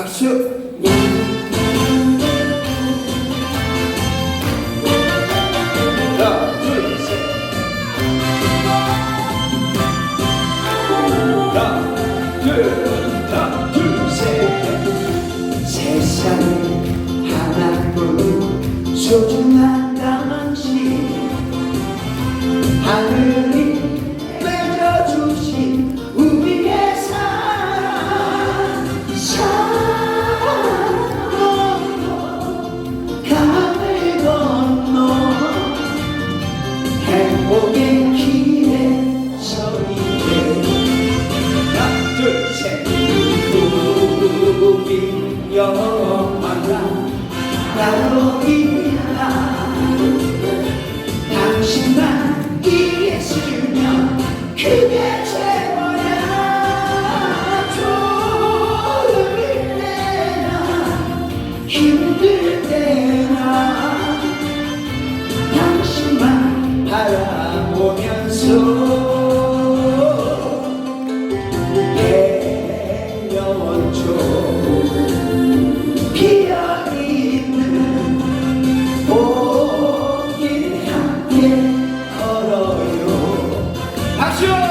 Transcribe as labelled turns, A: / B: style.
A: 박수. 소중한 당신 하늘 영원한 나로 있나 당신만 이랬으면 그게 최고야. 좋을 때나 힘들 때나 당신만 바라보면서 Joe!